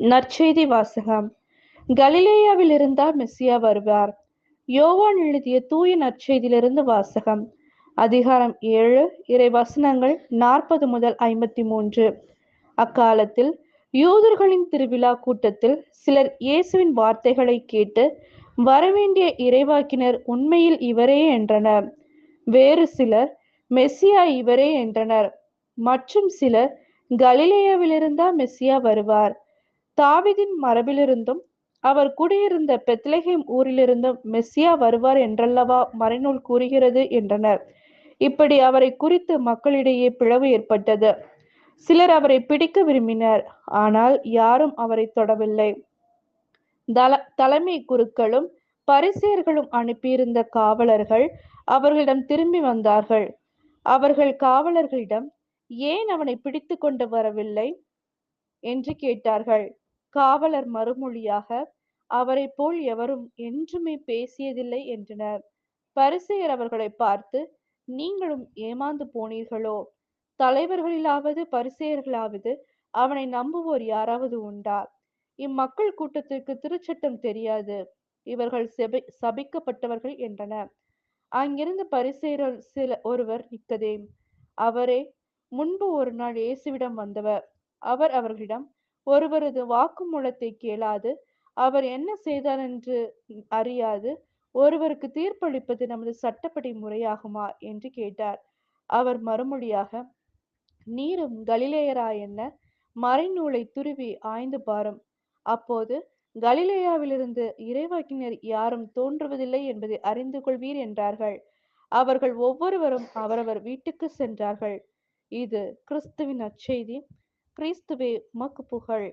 நற்செய்தி வாசகம். கலிலேயாவில் இருந்தால் மெஸ்ஸியா வருவார். யோவான் எழுதிய தூய நற்செய்தியிலிருந்து வாசகம். அதிகாரம் ஏழு இறை வசனங்கள் நாற்பது முதல் ஐம்பத்தி மூன்று. அக்காலத்தில் யூதர்களின் திருவிழா கூட்டத்தில் சிலர் இயேசுவின் வார்த்தைகளை கேட்டு வரவேண்டிய இறைவாக்கினர் உண்மையில் இவரே என்றனர். வேறு சிலர் மெஸ்ஸியா இவரே என்றனர். மற்றும் சிலர் கலிலேயாவிலிருந்தா மெஸ்ஸியா வருவார். தாவிதின் மரபிலிருந்தும் அவர் குடியிருந்த பெத்லஹேம் ஊரிலிருந்தும் மெஸ்ஸியா வருவார் என்றல்லவா மறைநூல் கூறுகிறது என்றனர். இப்படி அவரை குறித்து மக்களிடையே பிளவு ஏற்பட்டது. சிலர் அவரை பிடிக்க விரும்பினர் ஆனால் யாரும் அவரை தொடவில்லை. தல தலைமை குருக்களும் பரிசேர்களும் அனுப்பியிருந்த காவலர்கள் அவர்களிடம் திரும்பி வந்தார்கள். அவர்கள் காவலர்களிடம் ஏன் அவனை பிடித்து கொண்டு வரவில்லை? என்று கேட்டார்கள். காவலர் மறுமொழியாக அவரை போல் எவரும் என்றுமே பேசியதில்லை என்றனர். பரிசெயர் அவர்களை பார்த்து நீங்களும் ஏமாந்து போனீர்களோ? தலைவர்களிலாவது பரிசெயர்களாவது அவனை நம்புவோர் யாராவது உண்டா? இம்மக்கள் கூட்டத்திற்கு திருச்சட்டம் தெரியாது. இவர்கள் செபி சபிக்கப்பட்டவர்கள் என்றனர். அங்கிருந்து பரிசேரர் சில ஒருவர் நிக்கதேம் அவரே முன்பு ஒரு நாள் இயேசுவிடம் வந்தவர். அவர் அவர்களிடம் ஒருவரது வாக்குமூலத்தை கேளாது. அவர் என்ன செய்தார் என்று அறியாது. ஒருவருக்கு தீர்ப்பளிப்பது நமது சட்டப்படி முறையாகுமா? என்று கேட்டார். அவர் மறுமொழியாக நீரும் கலிலேயரா என்ன? மறைநூலை துருவி ஆய்ந்து பாரும். அப்போது கலிலேயாவிலிருந்து இறைவாக்கினர் யாரும் தோன்றுவதில்லை என்பதை அறிந்து கொள்வீர் என்றார்கள். அவர்கள் ஒவ்வொருவரும் அவரவர் வீட்டுக்கு சென்றார்கள். இது கிறிஸ்துவின் அச்செய்தி. கிறிஸ்துவே உமக்கு புகழ்.